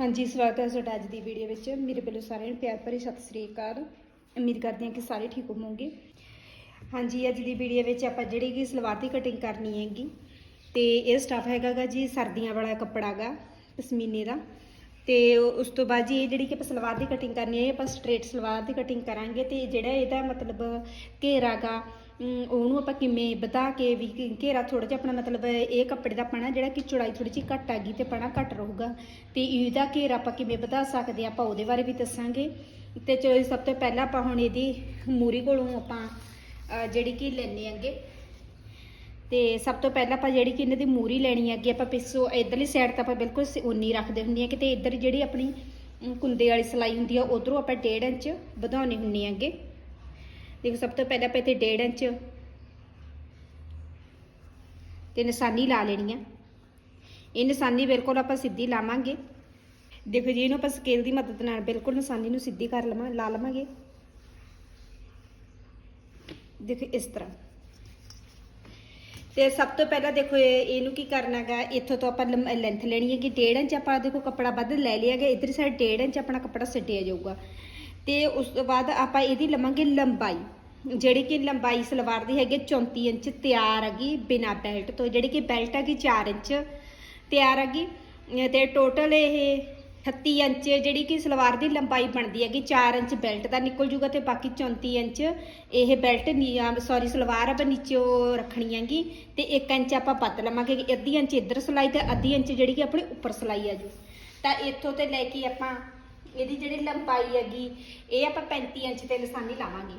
ਹਾਂਜੀ, ਸਵਾਗਤ ਹੈ ਤੁਹਾਡਾ ਅੱਜ ਦੀ ਵੀਡੀਓ ਵਿੱਚ। ਮੇਰੇ ਵੱਲੋਂ ਸਾਰਿਆਂ ਨੂੰ ਪਿਆਰ ਭਰੀ ਸਤਿ ਸ੍ਰੀ ਅਕਾਲ। ਉਮੀਦ ਕਰਦੀ ਹਾਂ ਕਿ ਸਾਰੇ ਠੀਕ ਹੋਵੋਗੇ। ਹਾਂਜੀ, ਅੱਜ ਦੀ ਵੀਡੀਓ ਵਿੱਚ ਆਪਾਂ ਜਿਹੜੀ ਕਿ ਸਲਵਾਰ ਦੀ ਕਟਿੰਗ ਕਰਨੀ ਹੈਗੀ, ਤੇ ਇਹ ਸਟਫ ਹੈਗਾਗਾ ਜੀ ਸਰਦੀਆਂ ਵਾਲਾ ਕੱਪੜਾ ਗਾ ਪਸ਼ਮੀਨੇ ਦਾ। ਤੇ ਉਸ ਤੋਂ ਬਾਅਦ ਜੀ ਇਹ ਜਿਹੜੀ ਕਿ ਆਪਾਂ ਸਲਵਾਰ ਦੀ ਕਟਿੰਗ ਕਰਨੀ ਹੈ ਆਪਾਂ ਸਟ੍ਰੇਟ ਸਲਵਾਰ ਦੀ ਕਟਿੰਗ ਕਰਾਂਗੇ ਤੇ ਜਿਹੜਾ ਇਹਦਾ ਮਤਲਬ ਘੇਰਾ ਗਾ ਉਹਨੂੰ ਆਪਾਂ ਕਿਵੇਂ ਵਧਾ ਕੇ ਵੀ ਘੇਰਾ ਥੋੜਾ ਜਿਹਾ ਆਪਣਾ ਮਤਲਬ ਇਹ ਕੱਪੜੇ ਦਾ ਪਣਾ ਜਿਹੜਾ ਕਿ ਚੌੜਾਈ ਥੋੜੀ ਜਿਹੀ ਘੱਟ ਆਗੀ ਤੇ ਪਣਾ ਘੱਟ ਰਹੂਗਾ। ਤੇ ਇਹਦਾ ਘੇਰਾ ਆਪਾਂ ਕਿਵੇਂ ਵਧਾ ਸਕਦੇ ਹਾਂ, ਆਪਾਂ ਉਹਦੇ ਬਾਰੇ ਵੀ ਦੱਸਾਂਗੇ। ਤੇ ਚਲੋ ਸਭ ਤੋਂ ਪਹਿਲਾਂ ਆਪਾਂ ਹੁਣ ਇਹਦੀ ਮੂਰੀ ਕੋਲੋਂ ਆਪਾਂ ਜਿਹੜੀ ਕਿ ਲੈਣੇ ਆਂਗੇ ਤੇ ਸਭ ਤੋਂ ਪਹਿਲਾਂ ਆਪਾਂ ਜਿਹੜੀ ਕਿ ਇਹਨਾਂ ਦੀ ਮੂਰੀ ਲੈਣੀ ਹੈਗੀ, ਆਪਾਂ ਪਿੱਛੋਂ ਇਧਰਲੀ ਸਾਈਡ ਤਾਂ ਆਪਾਂ ਬਿਲਕੁਲ ਸ- ਉਨੀ ਰੱਖਦੇ ਹੁੰਦੇ ਆ ਕਿ ਤੇ ਇੱਧਰ ਜਿਹੜੀ ਆਪਣੀ ਕੁੰਦੇ ਵਾਲੀ ਸਲਾਈ ਹੁੰਦੀ ਆ, ਉਧਰੋਂ ਆਪਾਂ 1.5 ਇੰਚ ਵਧਾਉਣੇ ਹੁੰਨੇ ਹੈਗੇ। ਦੇਖੋ, ਸਭ ਤੋਂ ਪਹਿਲਾਂ ਆਪਾਂ ਇੱਥੇ 1.5 ਇੰਚ ਤੇ ਨਿਸ਼ਾਨੀ ਲਾ ਲੈਣੀ ਆ। ਇਹ ਨਿਸ਼ਾਨੀ ਬਿਲਕੁਲ ਆਪਾਂ ਸਿੱਧੀ ਲਾਵਾਂਗੇ। ਦੇਖੋ ਜੀ, ਇਹਨੂੰ ਆਪਾਂ ਸਕੇਲ ਦੀ ਮਦਦ ਨਾਲ ਬਿਲਕੁਲ ਨਿਸ਼ਾਨੀ ਨੂੰ ਸਿੱਧੀ ਕਰ ਲਵਾਂ, ਲਾ ਲਵਾਂਗੇ। ਦੇਖੋ, ਇਸ ਤਰ੍ਹਾਂ। ਤੇ ਸਭ ਤੋਂ ਪਹਿਲਾਂ ਦੇਖੋ ਇਹਨੂੰ ਕੀ ਕਰਨਾਗਾ ਇੱਥੋਂ ਤੋਂ ਆਪਾਂ ਲੈਂਥ ਲੈਣੀ ਹੈ ਕਿ 1.5 ਇੰਚ ਆਪਾਂ ਦੇਖੋ, ਕੱਪੜਾ ਵੱਧ ਲੈ ਲਿਆ ਗਿਆ ਇਧਰ ਸਾਈਡ 1.5 ਇੰਚ ਆਪਣਾ ਕੱਪੜਾ ਸੱਟਿਆ ਜਾਊਗਾ। ਤੇ ਉਸ ਤੋਂ ਬਾਅਦ ਆਪਾਂ ਇਹਦੀ ਲਵਾਂਗੇ ਲੰਬਾਈ, ਜਿਹੜੀ ਕਿ ਲੰਬਾਈ ਸਲਵਾਰ ਦੀ ਹੈਗੀ 34 ਇੰਚ, ਤਿਆਰ ਹੈਗੀ ਬਿਨਾ ਬੈਲਟ ਤੋਂ। ਜਿਹੜੀ ਕਿ ਬੈਲਟ ਹੈਗੀ 4 ਇੰਚ, ਤਿਆਰ ਹੈਗੀ ਅਹ ਤੇ ਟੋਟਲ ਇਹ 38 ਇੰਚ ਜਿਹੜੀ ਕਿ ਸਲਵਾਰ ਦੀ ਲੰਬਾਈ ਬਣਦੀ ਹੈਗੀ 4 ਇੰਚ ਬੈਲਟ ਦਾ ਨਿਕਲ ਜੂਗਾ ਤੇ ਬਾਕੀ 34 ਇੰਚ ਇਹ ਬੈਲਟ ਸੌਰੀ ਸਲਵਾਰ ਆਪਾਂ ਨੀਚੇ ਰੱਖਣੀ ਹੈਗੀ ਤੇ 1 ਇੰਚ ਆਪਾਂ ਪੱਤ ਲਵਾਂਗੇ। ਕਿ ਅੱਧੀ ਇੰਚ ਇੱਧਰ ਸਲਾਈ ਤੇ ਅੱਧੀ ਇੰਚ ਜਿਹੜੀ ਕਿ ਆਪਣੀ ਉੱਪਰ ਸਲਾਈ ਆ ਜੂ। ਤਾਂ ਇੱਥੋਂ ਤੇ ਲੈ ਕੇ ਆਪਾਂ ਇਹਦੀ ਜਿਹੜੀ ਲੰਬਾਈ ਹੈਗੀ, ਇਹ ਆਪਾਂ 35 ਇੰਚ ਤੇ ਨਿਸ਼ਾਨੀ ਲਾਵਾਂਗੇ।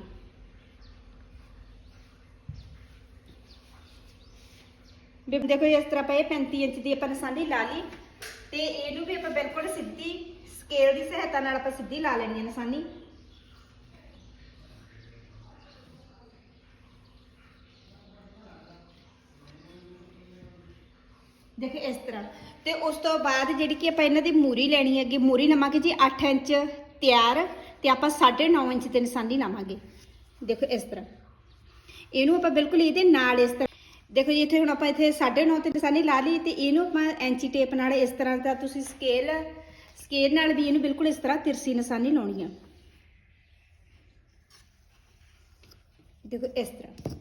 ਵੀ ਦੇਖੋ ਇਸ ਤਰ੍ਹਾਂ ਪਏ 35 ਇੰਚ ਦੀ ਆਪਾਂ ਨਿਸ਼ਾਨੀ ਲਾ ਲਈ ਤੇ ਇਹਨੂੰ ਵੀ ਆਪਾਂ ਬਿਲਕੁਲ ਸਿੱਧੀ ਸਕੇਲ ਦੀ ਸਹਾਇਤਾ ਨਾਲ ਆਪਾਂ ਸਿੱਧੀ ਲਾ ਲੈਣੀ ਹੈ ਨਿਸ਼ਾਨੀ। ਦੇਖੋ ਇਸ ਤਰ੍ਹਾਂ। ਤੇ ਉਸ ਤੋਂ ਬਾਅਦ ਜਿਹੜੀ ਕਿ ਆਪਾਂ ਇਹਨਾਂ ਦੀ ਮੂਰੀ ਲੈਣੀ ਹੈਗੀ, ਮੂਰੀ ਲਵਾਂਗੇ ਜੀ 8 ਇੰਚ ਤਿਆਰ ਤੇ ਆਪਾਂ 9.5 ਇੰਚ ਤੇ ਨਿਸ਼ਾਨੀ ਲਾਵਾਂਗੇ ਦੇਖੋ ਇਸ ਤਰ੍ਹਾਂ। ਇਹਨੂੰ ਆਪਾਂ ਬਿਲਕੁਲ ਇਹਦੇ ਨਾਲ ਇਸ ਤਰ੍ਹਾਂ ਦੇਖੋ ਜੀ, ਇੱਥੇ ਹੁਣ ਆਪਾਂ ਇੱਥੇ 9.5 ਤੇ ਨਿਸ਼ਾਨੀ ਲਾ ਲਈ ਤੇ ਇਹਨੂੰ ਆਪਾਂ ਐਂਚੀ ਟੇਪ ਨਾਲ ਇਸ ਤਰ੍ਹਾਂ ਦਾ ਤੁਸੀਂ ਸਕੇਲ ਸਕੇਲ ਨਾਲ ਵੀ ਇਹਨੂੰ ਬਿਲਕੁਲ ਇਸ ਤਰ੍ਹਾਂ ਤਿਰਸੀ ਨਿਸ਼ਾਨੀ ਲਾਉਣੀ ਆ। ਦੇਖੋ ਇਸ ਤਰ੍ਹਾਂ।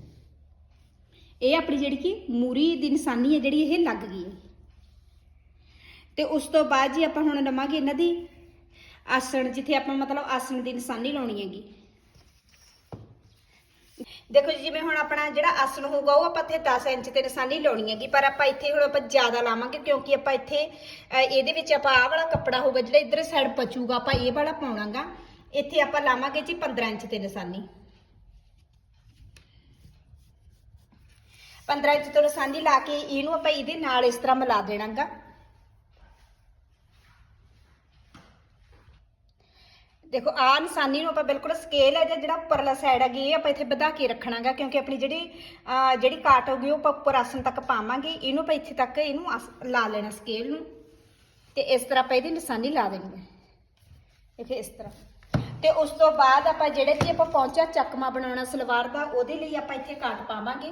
ਇਹ ਆਪਣੀ ਜਿਹੜੀ ਕਿ ਮੂਰੀ ਦੀ ਨਿਸ਼ਾਨੀ ਹੈ ਜਿਹੜੀ ਇਹ ਲੱਗ ਗਈ ਹੈ। ਤੇ ਉਸ ਤੋਂ ਬਾਅਦ ਜੀ ਆਪਾਂ ਹੁਣ ਲਵਾਂਗੇ ਇਹਨਾਂ ਦੀ ਆਸਣ ਜਿੱਥੇ ਆਪਾਂ ਮਤਲਬ ਆਸਣ ਦੀ ਨਿਸ਼ਾਨੀ ਲਾਉਣੀ ਹੈਗੀ। ਦੇਖੋ ਜੀ ਜਿਵੇਂ ਹੁਣ ਆਪਣਾ ਜਿਹੜਾ ਆਸਣ ਹੋਊਗਾ ਉਹ ਆਪਾਂ ਇੱਥੇ 10 ਇੰਚ ਤੇ ਨਿਸ਼ਾਨੀ ਲਾਉਣੀ ਹੈਗੀ ਪਰ ਆਪਾਂ ਇੱਥੇ ਹੁਣ ਆਪਾਂ ਜ਼ਿਆਦਾ ਲਾਵਾਂਗੇ ਕਿਉਂਕਿ ਆਪਾਂ ਇੱਥੇ ਅਹ, ਇਹਦੇ ਵਿੱਚ ਆਪਾਂ ਆਹ ਵਾਲਾ ਕੱਪੜਾ ਹੋਊਗਾ ਜਿਹੜਾ ਇਧਰ ਸਾਈਡ ਪਚੂਗਾ ਆਪਾਂ ਇਹ ਵਾਲਾ ਪਾਉਣਾਗਾ। ਇੱਥੇ ਆਪਾਂ ਲਾਵਾਂਗੇ ਜੀ 15 ਇੰਚ ਤੇ ਨਿਸ਼ਾਨੀ। 15 ਇੰਚ ਤੋਂ ਨਿਸ਼ਾਨੀ ਲਾ ਕੇ ਇਹਨੂੰ ਆਪਾਂ ਇਹਦੇ ਨਾਲ ਇਸ ਤਰ੍ਹਾਂ ਮਿਲਾ ਦੇਣਾਗਾ। ਦੇਖੋ ਆ ਨਿਸ਼ਾਨੀ ਨੂੰ ਆਪਾਂ ਬਿਲਕੁਲ ਸਕੇਲ ਹੈ ਜਿਹੜਾ ਉੱਪਰਲਾ ਸਾਈਡ ਹੈਗੀ, ਇਹ ਆਪਾਂ ਇੱਥੇ ਵਧਾ ਕੇ ਰੱਖਣਾਗਾ, ਕਿਉਂਕਿ ਆਪਣੀ ਜਿਹੜੀ ਜਿਹੜੀ ਕਾਟ ਹੋਗੀ ਉਹ ਆਪਾਂ ਉੱਪਰ ਆਸਣ ਤੱਕ ਪਾਵਾਂਗੇ। ਇਹਨੂੰ ਆਪਾਂ ਇੱਥੇ ਤੱਕ ਇਹਨੂੰ ਆਸ- ਲਾ ਲੈਣਾ ਸਕੇਲ ਨੂੰ। ਤੇ ਇਸ ਤਰ੍ਹਾਂ ਆਪਾਂ ਇਹਦੀ ਨਿਸ਼ਾਨੀ ਲਾ ਦੇਣੀ ਹੈ। ਦੇਖੋ, ਇਸ ਤਰ੍ਹਾਂ। ਤੇ ਉਸ ਤੋਂ ਬਾਅਦ ਆਪਾਂ ਜਿਹੜੇ ਕਿ ਆਪਾਂ ਪਹੁੰਚਿਆ ਚੱਕਮਾ ਬਣਾਉਣਾ ਸਲਵਾਰ ਦਾ, ਉਹਦੇ ਲਈ ਆਪਾਂ ਇੱਥੇ ਕਾਟ ਪਾਵਾਂਗੇ।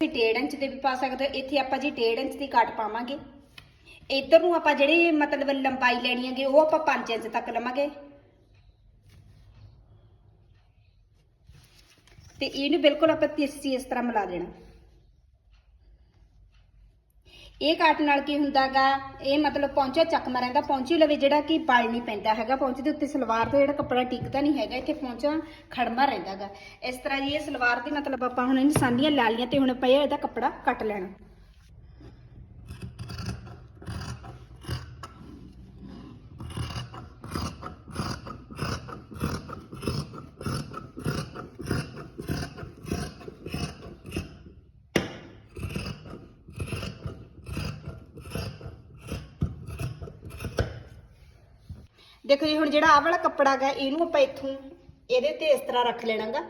ਵੀ 1.5 ਇੰਚ ਦੇ ਵੀ ਪਾ ਸਕਦੇ ਹੋ। ਇੱਥੇ ਆਪਾਂ ਜੀ 1.5 ਇੰਚ ਦੀ ਕਾਟ ਪਾਵਾਂਗੇ। ਇੱਧਰ ਨੂੰ ਆਪਾਂ ਜਿਹੜੀ ਮਤਲਬ ਲੰਬਾਈ ਲੈਣੀ ਹੈਗੀ, ਉਹ ਆਪਾਂ 5 ਇੰਚ ਤੱਕ ਲਵਾਂਗੇ। ਤੇ ਇਹਨੂੰ ਬਿਲਕੁਲ ਆਪਾਂ ਤਿਰਸੀ ਇਸ ਤਰ੍ਹਾਂ ਮਿਲਾ ਦੇਣਾ। ਇਹ ਕਾਟ ਨਾਲ ਕੀ ਹੁੰਦਾਗਾ ਇਹ ਮਤਲਬ ਪੌਂਚਾ ਚੱਕਮਾ ਰਹਿੰਦਾ, ਪੌਂਚੀ ਲਵੇ ਜਿਹੜਾ ਕਿ ਬਲ ਨਹੀਂ ਪੈਂਦਾ ਹੈਗਾ, ਪੌਂਚੇ ਦੇ ਉੱਤੇ ਸਲਵਾਰ ਦਾ ਜਿਹੜਾ ਕੱਪੜਾ ਟਿਕਦਾ ਨਹੀਂ ਹੈਗਾ, ਇੱਥੇ ਪੌਂਚਾ ਖੜਮਾ ਰਹਿੰਦਾਗਾ ਇਸ ਤਰ੍ਹਾਂ ਜੀ ਇਹ ਸਲਵਾਰ ਦੀ ਮਤਲਬ ਆਪਾਂ ਹੁਣ ਨਿਸ਼ਾਨੀਆਂ ਲਾ ਲਈਆਂ ਤੇ ਹੁਣ ਆਪਾਂ ਇਹਦਾ ਕੱਪੜਾ ਕੱਟ ਲੈਣਾ। ਦੇਖੋ ਜੀ, ਹੁਣ ਜਿਹੜਾ ਆਹ ਵਾਲਾ ਕੱਪੜਾ ਹੈਗਾ ਇਹਨੂੰ ਆਪਾਂ ਇੱਥੋਂ ਇਹਦੇ ਤੇ ਇਸ ਤਰ੍ਹਾਂ ਰੱਖ ਲੈਣਾਗਾ।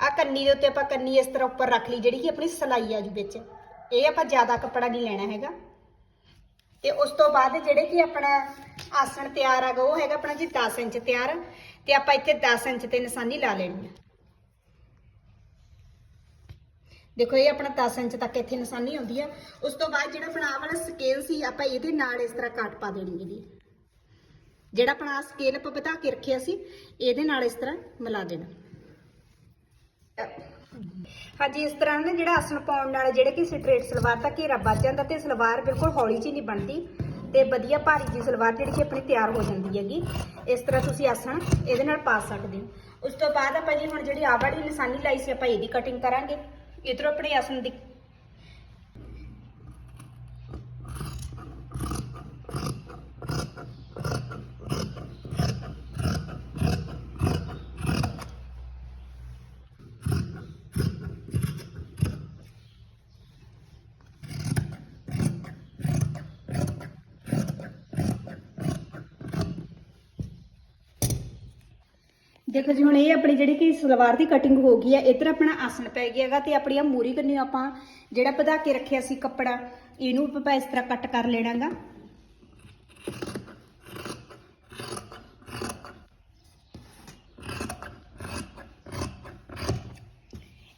ਆ ਕੰਨੀ ਦੇ ਉੱਤੇ ਆਪਾਂ ਕੰਨੀ ਇਸ ਤਰ੍ਹਾਂ ਉੱਪਰ ਰੱਖ ਲਈ, ਜਿਹੜੀ ਕਿ ਆਪਣੀ ਸਲਾਈ ਆ ਜੂ ਵਿੱਚ। ਇਹ ਆਪਾਂ ਜ਼ਿਆਦਾ ਕੱਪੜਾ ਨਹੀਂ ਲੈਣਾ ਹੈਗਾ। ਤੇ ਉਸ ਤੋਂ ਬਾਅਦ ਜਿਹੜੇ ਕਿ ਆਪਣਾ ਆਸਣ ਤਿਆਰ ਹੈਗਾ ਉਹ ਹੈਗਾ ਆਪਣਾ ਜੀ 10 ਇੰਚ ਤਿਆਰ। ਤੇ ਆਪਾਂ ਇੱਥੇ 10 ਇੰਚ ਤੇ ਨਿਸ਼ਾਨੀ ਲਾ ਲੈਣੀ ਆ। ਦੇਖੋ, ਇਹ ਆਪਣਾ 10 ਇੰਚ ਤੱਕ ਇੱਥੇ ਨਿਸ਼ਾਨੀ ਹੁੰਦੀ ਆ। ਉਸ ਤੋਂ ਬਾਅਦ ਜਿਹੜਾ ਆਪਣਾ ਆਹ ਵਾਲਾ ਸਕੇਲ ਸੀ, ਆਪਾਂ ਇਹਦੇ ਨਾਲ ਇਸ ਤਰ੍ਹਾਂ ਕੱਟ ਪਾ ਦੇਣੀ ਇਹਦੀ। ਜਿਹੜਾ ਆਪਣਾ ਸਕੇਲ ਆਪਾਂ ਬਤਾ ਕੇ ਰੱਖਿਆ ਸੀ, ਇਹਦੇ ਨਾਲ ਇਸ ਤਰ੍ਹਾਂ ਮਿਲਾ ਦੇਣਾ। ਹਾਂਜੀ, ਇਸ ਤਰ੍ਹਾਂ ਨਾ ਜਿਹੜਾ ਆਸਣ ਪਾਉਣ ਨਾਲ ਜਿਹੜੇ ਕਿ ਸਟ੍ਰੇਟ ਸਲਵਾਰ ਦਾ ਘੇਰਾ ਵੱਜ ਜਾਂਦਾ ਤੇ ਸਲਵਾਰ ਬਿਲਕੁਲ ਹੌਲੀ ਜਿਹੀ ਨਹੀਂ ਬਣਦੀ ਤੇ ਵਧੀਆ ਭਾਰੀ ਜੀ ਸਲਵਾਰ ਜਿਹੜੀ ਕਿ ਆਪਣੀ ਤਿਆਰ ਹੋ ਜਾਂਦੀ ਹੈਗੀ। ਇਸ ਤਰ੍ਹਾਂ ਤੁਸੀਂ ਆਸਣ ਇਹਦੇ ਨਾਲ ਪਾ ਸਕਦੇ ਹੋ। ਉਸ ਤੋਂ ਬਾਅਦ ਆਪਾਂ ਜੀ ਹੁਣ ਜਿਹੜੀ ਆਹ ਵਾਲੀ ਨਿਸ਼ਾਨੀ ਲਾਈ ਸੀ, ਆਪਾਂ ਇਹਦੀ ਕਟਿੰਗ ਕਰਾਂਗੇ। ਇਧਰੋਂ ਆਪਣੇ ਆਸਣ ਦੇਖੋ ਜੀ, ਹੁਣ ਇਹ ਆਪਣੀ ਜਿਹੜੀ ਕਿ ਸਲਵਾਰ ਦੀ ਕਟਿੰਗ ਹੋ ਗਈ ਹੈ, ਇੱਧਰ ਆਪਣਾ ਆਸਣ ਪੈ ਗਿਆ ਹੈਗਾ ਤੇ ਆਪਣੀ ਆ ਮੂਰੀ ਕੰਨੀ ਆਪਾਂ ਜਿਹੜਾ ਵਧਾ ਕੇ ਰੱਖਿਆ ਸੀ ਕੱਪੜਾ, ਇਹਨੂੰ ਆਪਾਂ ਇਸ ਤਰ੍ਹਾਂ ਕੱਟ ਕਰ ਲੈਣਾਗਾ।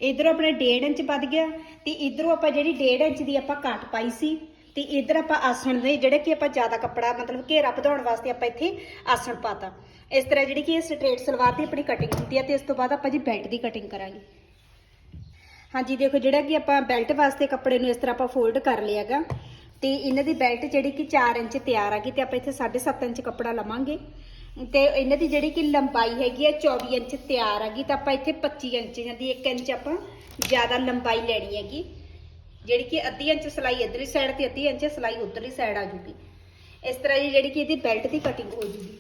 ਇਧਰੋਂ ਆਪਣਾ 1.5 ਇੰਚ ਵੱਧ ਗਿਆ ਤੇ ਇਧਰੋਂ ਆਪਾਂ ਜਿਹੜੀ 1.5 ਇੰਚ ਦੀ ਆਪਾਂ ਕੱਟ ਪਾਈ ਸੀ ਤੇ ਇਧਰ ਆਪਾਂ ਆਸਣ ਦੇ ਜਿਹੜਾ ਕਿ ਆਪਾਂ ਜ਼ਿਆਦਾ ਕੱਪੜਾ ਮਤਲਬ ਘੇਰਾ ਵਧਾਉਣ ਵਾਸਤੇ ਆਪਾਂ ਇੱਥੇ ਆਸਣ ਪਾਤਾ। ਇਸ ਤਰ੍ਹਾਂ ਜਿਹੜੀ ਕਿ ਇਹ ਸਟ੍ਰੇਟ ਸਲਵਾਰ ਦੀ ਆਪਣੀ ਕਟਿੰਗ ਹੁੰਦੀ ਹੈ ਤੇ ਇਸ ਤੋਂ ਬਾਅਦ ਆਪਾਂ ਜੀ ਬੈਲਟ ਦੀ ਕਟਿੰਗ ਕਰਾਂਗੇ। ਹਾਂਜੀ, ਦੇਖੋ ਜਿਹੜਾ ਕਿ ਆਪਾਂ ਬੈਲਟ ਵਾਸਤੇ ਕੱਪੜੇ ਨੂੰ ਇਸ ਤਰ੍ਹਾਂ ਆਪਾਂ ਫੋਲਡ ਕਰ ਲਿਆਗਾ ਤੇ ਇਹਨਾਂ ਦੀ ਬੈਲਟ ਜਿਹੜੀ ਕਿ 4 ਇੰਚ ਤਿਆਰ ਆ ਗਈ ਤੇ ਆਪਾਂ ਇੱਥੇ 7.5 ਇੰਚ ਕੱਪੜਾ ਲਵਾਂਗੇ। ਤੇ ਇਹਨਾਂ ਦੀ ਜਿਹੜੀ ਕਿ ਲੰਬਾਈ ਹੈਗੀ ਹੈ 24 ਇੰਚ ਤਿਆਰ ਆ ਗਈ, ਤਾਂ ਆਪਾਂ ਇੱਥੇ 25 ਇੰਚ ਜਾਂਦੀ 1 ਇੰਚ ਆਪਾਂ ਜ਼ਿਆਦਾ ਲੰਬਾਈ ਲੈਣੀ ਹੈਗੀ। ਜਿਹੜੀ ਕਿ ਅੱਧੀ ਇੰਚ ਸਲਾਈ ਇੱਧਰਲੀ ਸਾਈਡ ਤੇ ਅੱਧੀ ਇੰਚ ਸਲਾਈ ਉੱਧਰਲੀ ਸਾਈਡ ਆ ਜੂਗੀ। ਇਸ ਤਰ੍ਹਾਂ ਦੀ ਜਿਹੜੀ ਕਿ ਇਹਦੀ ਬੈਲਟ ਦੀ ਕਟਿੰਗ ਹੋ ਜੂਗੀ।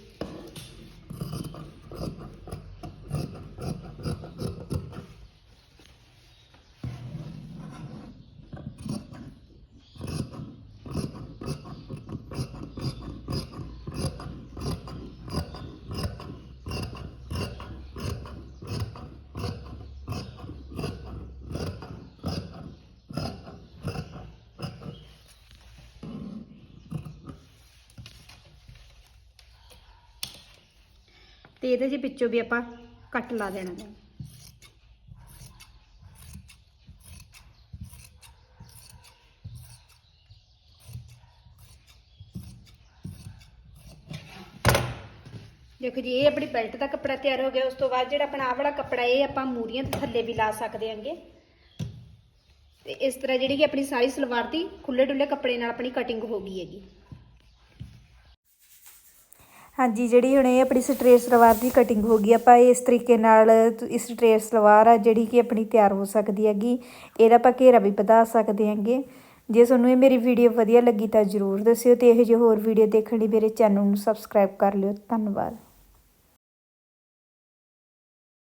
ਤੇ ਇਹਦੇ ਜੀ ਵਿੱਚੋਂ ਵੀ ਆਪਾਂ ਕੱਟ ਲਾ ਦੇਣਾ। ਹੈ ਦੇਖੋ ਜੀ, ਇਹ ਆਪਣੀ ਬੈਲਟ ਦਾ ਕੱਪੜਾ ਤਿਆਰ ਹੋ ਗਿਆ। ਉਸ ਤੋਂ ਬਾਅਦ ਜਿਹੜਾ ਆਪਣਾ ਆਹ ਵਾਲਾ ਕੱਪੜਾ, ਇਹ ਆਪਾਂ ਮੂਰੀਆਂ ਦੇ ਥੱਲੇ ਵੀ ਲਾ ਸਕਦੇ ਹਾਂਗੇ। ਤੇ ਇਸ ਤਰ੍ਹਾਂ ਜਿਹੜੀ ਕਿ ਆਪਣੀ ਸਾਰੀ ਸਲਵਾਰ ਦੀ ਖੁੱਲੇ ਡੁੱਲੇ ਕੱਪੜੇ ਨਾਲ ਆਪਣੀ ਕਟਿੰਗ ਹੋ ਗਈ ਹੈਗੀ। ਹਾਂਜੀ, ਜਿਹੜੀ ਹੁਣ ਇਹ ਆਪਣੀ ਸਟ੍ਰੇਟ ਸਲਵਾਰ ਦੀ ਕਟਿੰਗ ਹੋ ਗਈ, ਆਪਾਂ ਇਸ ਤਰੀਕੇ ਨਾਲ ਤ- ਇਸ ਸਟ੍ਰੇਟ ਸਲਵਾਰ ਆ, ਜਿਹੜੀ ਕਿ ਆਪਣੀ ਤਿਆਰ ਹੋ ਸਕਦੀ ਹੈਗੀ, ਇਹਦਾ ਆਪਾਂ ਘੇਰਾ ਵੀ ਵਧਾ ਸਕਦੇ ਹਾਂਗੇ। ਜੇ ਤੁਹਾਨੂੰ ਇਹ ਮੇਰੀ ਵੀਡੀਓ ਵਧੀਆ ਲੱਗੀ ਤਾਂ ਜਰੂਰ ਦੱਸਿਓ ਤੇ ਇਹੋ ਜਿਹੇ ਹੋਰ ਵੀਡੀਓ ਦੇਖਣ ਲਈ ਮੇਰੇ ਚੈਨਲ ਨੂੰ ਸਬਸਕ੍ਰਾਈਬ ਕਰ ਲਿਓ। ਧੰਨਵਾਦ।